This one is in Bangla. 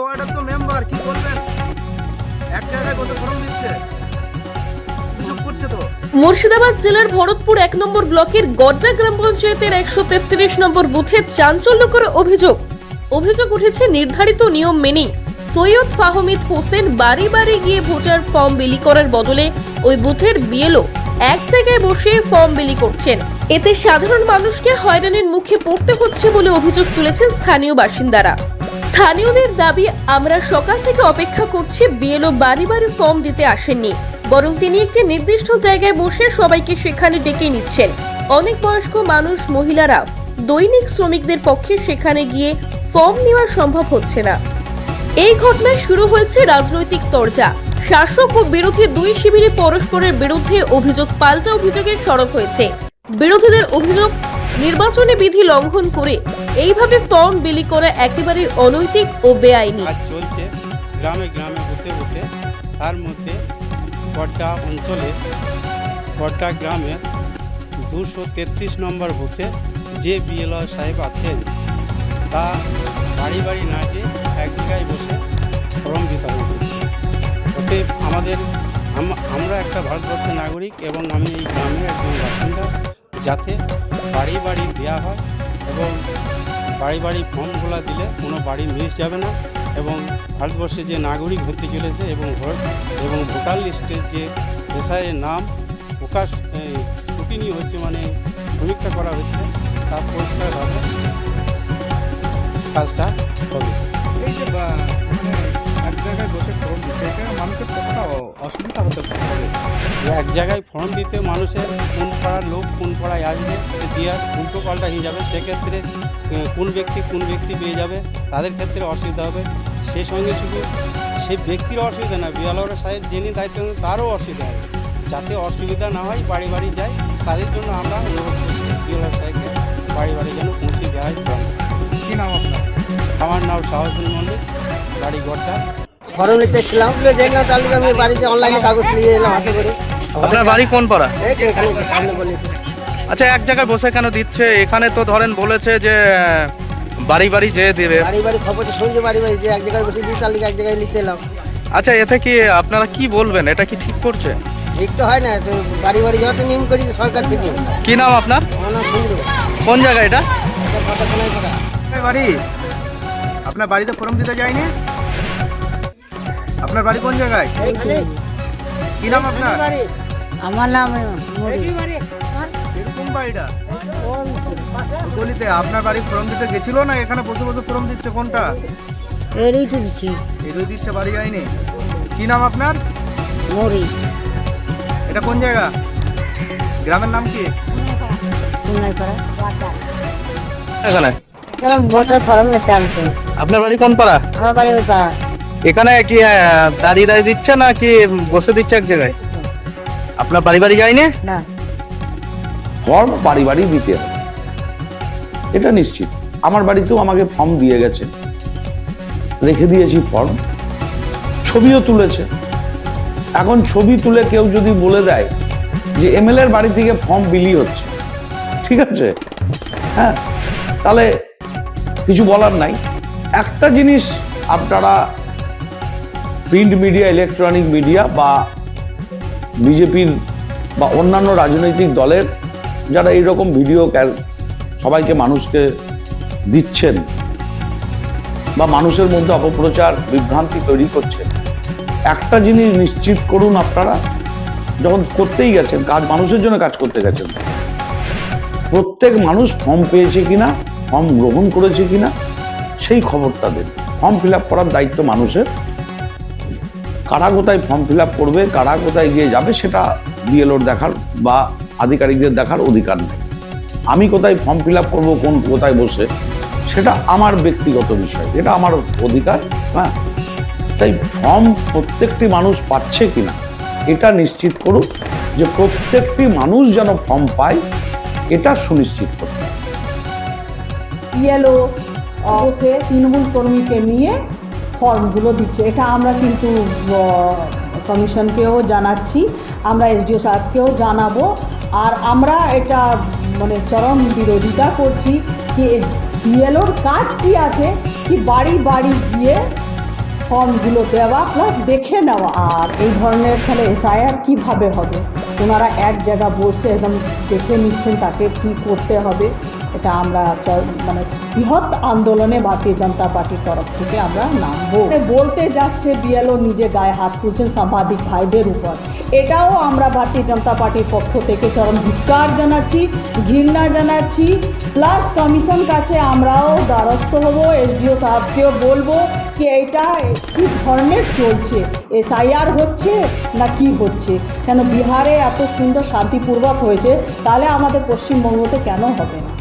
ওয়ার্ডের তো মেম্বার কি বলবেন? এক জায়গায় কত ফর্ম দিচ্ছে? মুর্শিদাবাদ জেলার ভরতপুর এক নম্বর ব্লকের গড্ডা গ্রাম পঞ্চায়েতের একশো তেত্রিশ নম্বর বুথে চাঞ্চল্যকর অভিযোগ। অভিযোগ উঠেছে নির্ধারিত নিয়ম মেনেই। সৈয়দ ফাহমিদ হোসেন বাড়ি বাড়ি গিয়ে ভোটার ফর্ম বিলি করার বদলে ওই বুথের বিএলও এক জায়গায় বসে ফর্ম বিলি করছেন। এতে সাধারণ মানুষকে হয়রানির মুখে পড়তে হচ্ছে বলে অভিযোগ তুলেছেন স্থানীয় বাসিন্দারা। স্থানীয়দের দাবি, আমরা সকাল থেকে অপেক্ষা করছি, বিএলও বাড়ি বাড়ি ফর্ম দিতে আসেননি। বরং তিনি একটি নির্দিষ্ট জায়গায় বসে সবাইকে সেখানে ডেকে নিচ্ছেন। অনেক বয়স্ক মানুষ, মহিলারা, দৈনিক শ্রমিকদের পক্ষে সেখানে গিয়ে ফর্ম নেওয়া সম্ভব হচ্ছে না। এই ঘটনায় শুরু হয়েছে রাজনৈতিক তরজা। শাসক ও বিরোধী দুই শিবিরে পরস্পরের বিরুদ্ধে অভিযোগ, পাল্টা অভিযোগের সরব হয়েছে। বিরোধীদের অভিযোগ নির্বাচনী বিধি লঙ্ঘন করে এইভাবে ফর্ম বিলি করা একেবারে অনৈতিক ও বেআইনি। কাজ চলছে, গ্রামে গ্রামে বুথে বুথে তার মধ্যে গড্ডা অঞ্চলে গড্ডা গ্রামে দুশো তেত্রিশ নম্বর বুথে যে বিএলও সাহেব আছেন, তা বাড়ি বাড়ি না যেয়ে এক জায়গায় বসে ফর্ম বিতরণ করছে। অতএব আমাদের আমরা একটা ভারতবর্ষের নাগরিক এবং আমি এই গ্রামের একজন বাসিন্দা, যাতে বাড়ি বাড়ি দেওয়া হয় এবং বাড়ি বাড়ি ফর্মগুলো দিলে কোনো বাড়ি মিস যাবে না এবং ভারতবর্ষে যে নাগরিক হতে চলেছে এবং ভোট এবং ভোটার লিস্টের যে এসআইয়ের নাম প্রকাশ স্ক্রুটিনি হচ্ছে মানে সমীক্ষা করা হচ্ছে, তা পরিষ্কারভাবে কাজটা হবে। এক জায়গায় ফর্ম দিতে মানুষের কোন পাড়ার লোক কোন পাড়ায় আসবে সে দেওয়ার উল্টো পাল্টা হয়ে যাবে। সেক্ষেত্রে কোন ব্যক্তি কোন ব্যক্তি পেয়ে যাবে তাদের ক্ষেত্রে অসুবিধা হবে। সেই সঙ্গে শুধু সেই ব্যক্তির অসুবিধা না বিয়ালর সাহেব যিনি দায়িত্ব নেন তারও অসুবিধা হবে। যাতে অসুবিধা না হয় বাড়ি বাড়ি যায় তাদের জন্য আমরা অনুরোধ করছি বিয়ালর সাহেবকে বাড়ি বাড়ি যেন পৌঁছে দেওয়া হয় ফর্ম। কি নাম আপনার? আমার নাম শাহসুল মল্লিক বাড়ি গড়টা ফর্ম নিতে এসেছিলাম। দেখলাম তাহলে আমি বাড়িতে অনলাইনে কাগজ নিয়ে এলাম হাতে করে। আপনার বাড়ি কোন পাড়া? এই তো এখানে সামনে বলি আচ্ছা এক জায়গায় বসে কেন দিচ্ছে? এখানে তো ধরেন বলেছে যে বাড়ি বাড়ি যেয়ে দিবে। বাড়ি শুনছি বাড়ি বাড়ি যে এক জায়গায় বসে দিই তাহলে এক জায়গায় এলাম। আচ্ছা এতে কি আপনারা কি বলবেন? এটা কি ঠিক করছে? ঠিক তো হয় না তো বাড়ি বাড়ি যাওয়া তো নিয়ম করি সরকার থেকে। কি নাম আপনার? আমার নাম সুন্দর। কোন জায়গা এটা? বাড়ি আপনার বাড়িতে ফর্ম দিতে যায়নি? আপনার বাড়ি কোন জায়গায়? কি নাম আপনার? আমার নাম গলিতে আপনার বাড়ি ফর্ম দিতে গেছিল না এখানে বসে বসে ফর্ম দিচ্ছে? কোনটা? এরই তো দিচ্ছি। বাড়ি যায়নি? কি নাম আপনার? মরি এটা কোন জায়গা? গ্রামের নাম কি? এখানে? কেন ভোটার ফর্ম নিতে আনছে। আপনার বাড়ি কোন পাড়া? আমার বাড়ি ওই পাড়া। এখানে কি দাঁড়িয়ে দাঁড়িয়ে দিচ্ছে না কি বসে দিচ্ছে এক জায়গায়? আপনার বাড়ি বাড়ি যায়নি? না। ফর্ম বাড়ি বাড়ি দিতে হবে। এটা নিশ্চিত। আমার বাড়িতেও আমাকে ফর্ম দিয়ে গেছে। রেখে দিয়েছি ফর্ম। ছবিও তুলেছে। এখন ছবি তুলে কেউ যদি বলে দেয় যে এমএলএ এর বাড়ি থেকে ফর্ম বিলি হচ্ছে ঠিক আছে? হ্যাঁ তাহলে কিছু বলার নাই। একটা জিনিস আপনারা প্রিন্ট মিডিয়া ইলেকট্রনিক মিডিয়া বা বিজেপির বা অন্যান্য রাজনৈতিক দলের যারা এইরকম ভিডিও সবাইকে মানুষকে দিচ্ছেন বা মানুষের মধ্যে অপপ্রচার, বিভ্রান্তি তৈরি করছেন। একটা জিনিস নিশ্চিত করুন আপনারা, যখন করতেই গেছেন, কাজ, মানুষের জন্য কাজ করতে গেছেন। প্রত্যেক মানুষ ফর্ম পেয়েছে কিনা, ফর্ম গ্রহণ করেছে কিনা, সেই খবরটা দেন। ফর্ম ফিল করার দায়িত্ব মানুষের। কারা কোথায় ফর্ম ফিল আপ করবে, কারা কোথায় গিয়ে যাবে সেটা বিএলওর দেখার বা আধিকারিকদের দেখার অধিকার নেই। আমি কোথায় ফর্ম ফিল আপ করব, কোন কোথায় বসে, সেটা আমার ব্যক্তিগত বিষয়, এটা আমার অধিকার হ্যাঁ? তাই ফর্ম প্রত্যেকটি মানুষ পাচ্ছে কিনা এটা নিশ্চিত করুক যে প্রত্যেকটি মানুষ যেন ফর্ম পায়, এটা সুনিশ্চিত করুন। ইয়েলো বসে তৃণমূল কর্মীকে নিয়ে ফর্মগুলো দিচ্ছে। এটা আমরা কিন্তু কমিশনকেও জানাচ্ছি, আমরা এসডিও সাহেবকেও জানাব। আর আমরা এটা মানে চরম বিরোধিতা করছি কি বিএলওর কাজ কি আছে, কি বাড়ি বাড়ি গিয়ে ফর্মগুলো দেওয়া প্লাস দেখে নেওয়া। আর এই ধরনের তাহলে এসআইআর কীভাবে হবে? ওনারা এক জায়গা বসে একদম দেখে নিচ্ছেন তাকে কী করতে হবে। এটা আমরা মানে বৃহৎ আন্দোলনে ভারতীয় জনতা পার্টির তরফ থেকে আমরা নামবো। বলতে যাচ্ছে বিএলও নিজে গায়ে হাত তুলছেন সাংবাদিক ভাইদের উপর। এটাও আমরা ভারতীয় জনতা পার্টির পক্ষ থেকে চরম ধিক্কার জানাচ্ছি, ঘৃণা জানাচ্ছি। প্লাস কমিশন কাছে আমরাও দ্বারস্থ হব, এসডিও সাহেবকেও বলব কি এটা কী ধরনের চলছে? এসআইআর হচ্ছে না কি হচ্ছে? কেন বিহারে এত সুন্দর শান্তিপূর্বক হয়েছে, তাহলে আমাদের পশ্চিমবঙ্গতে কেন হবে না?